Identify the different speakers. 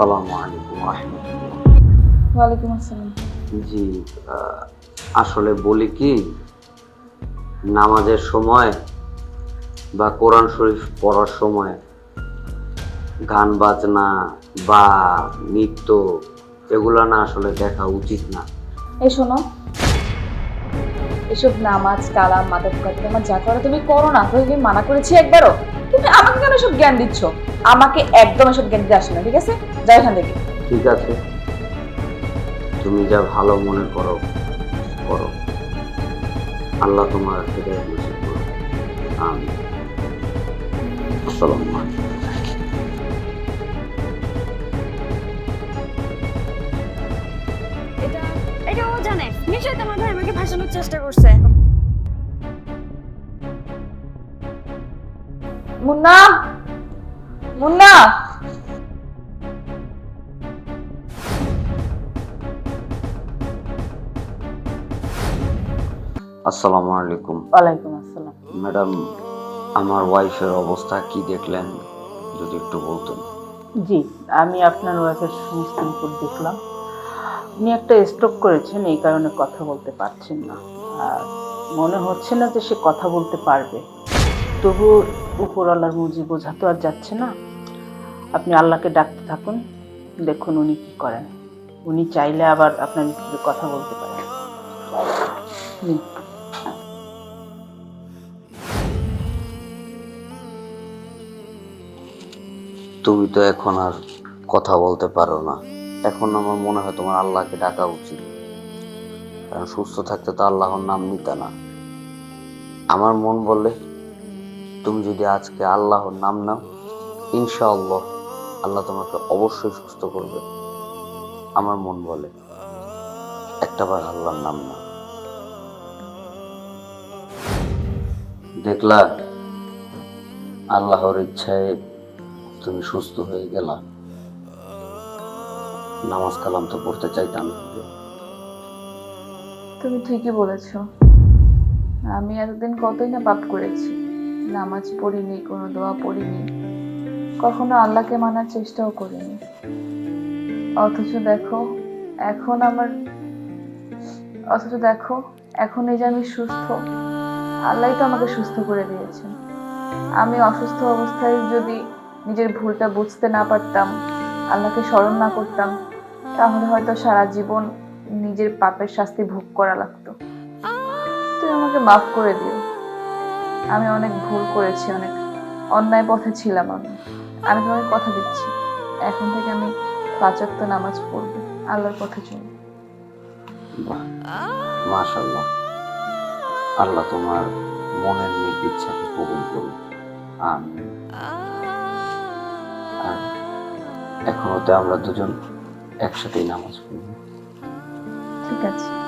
Speaker 1: আসসালামু আলাইকুম রহমতুল্লাহ।
Speaker 2: ওয়ালাইকুম আসসালাম।
Speaker 1: জি আসলে বলি কি নামাজের সময় বা কোরআন শরীফ পড়ার সময় গান বাজনা বা নৃত্য এগুলো না আসলে দেখা উচিত না।
Speaker 2: এই শোনো এসব নামাজ কালাম মাদক কাটতে আমার যা করে তুমি করো না তোকে আমি মানা করেছি একবারও? তুমি আমাকে কেন সব জ্ঞান দিচ্ছ? আমাকে একদম এসব জ্ঞান দিতে আসে না ঠিক আছে? যাই এখান থেকে।
Speaker 1: ঠিক আছে। তুমি যা ভালো মনে করো করো। আল্লাহ তোমার নসিব করো আমি আসসালামু আলাইকুম।
Speaker 3: এটা এটা ও জানে। নিশ্চয়ই তোমার ভাই আমাকে ভাসানোর চেষ্টা করছে।
Speaker 2: মুন্না? মুন্না?
Speaker 1: আসসালামু আলাইকুম।
Speaker 2: ওয়ালাইকুম আসসালাম।
Speaker 1: ম্যাডাম আমার ওয়াইফের অবস্থা কি দেখলেন? যদি একটু বলতেন।
Speaker 4: জি আমি আপনার ওয়াইফের সমস্ত রিপোর্ট দেখলাম। উনি একটা স্ট্রোক করেছেন এই কারণে কথা বলতে পারছেন না। আর মনে হচ্ছে না যে সে কথা বলতে পারবে। তবু উপরওয়ালার মুজি বোঝা তো আর যাচ্ছে না। আপনি আল্লাহকে ডাকতে থাকুন দেখুন উনি কি করেন। উনি চাইলে আবার আপনার কথা বলতে পারেন।
Speaker 1: তুমি তো এখন আর কথা বলতে পারো না। এখন আমার মনে হয় তোমার আল্লাহকে ডাকা উচিত। কারণ সুস্থ থাকতে তো আল্লাহর নাম নিতে না। আমার মন বলে তুমি যদি আজকে আল্লাহর নাম নাও, ইনশাআল্লাহ আল্লাহ তোমাকে অবশ্যই সুস্থ করবে। আমার মন বলে একটাবার আল্লাহর নাম নাও। দেখলা, আল্লাহর ইচ্ছায় তুমি সুস্থ হয়ে গেলা। নামাজ কালাম তো পড়তে চাইতাম।
Speaker 2: তুমি ঠিকই বলেছ। আমি এতদিন কতই না পাপ করেছি। নামাজ পড়িনি, কোনো দোয়া পড়িনি। কখনো আল্লাহকে মানার চেষ্টাও করিনি। অথচ দেখো, এখন আমার, অথচ দেখো এখন এই যে আমি সুস্থ আল্লাহ তো আমাকে সুস্থ করে দিয়েছেন। আমি অসুস্থ অবস্থায় যদি নিজের ভুলটা বুঝতে না পারতাম, আল্লাহকে স্মরণ না করতাম, তাহলে হয়তো সারা জীবন নিজের পাপের শাস্তি ভোগ করা লাগতো। তুমি আমাকে মাফ করে দিও। আমি অনেক ভুল করেছি, অনেক অন্যায় পথে ছিলাম আমি। আমি তোমাকে কথা দিচ্ছি। এখন থেকে আমি পাঁচাত্ত নামাজ পড়ব। আল্লাহর পথে চলবো।
Speaker 1: মাশাল্লাহ আল্লাহ তোমার মনের নিজ ইচ্ছাকে কবুল করুন আমিন। আর এখন হতে আমরা দুজন একসাথেই নামাজ পড়ব
Speaker 2: ঠিক আছে।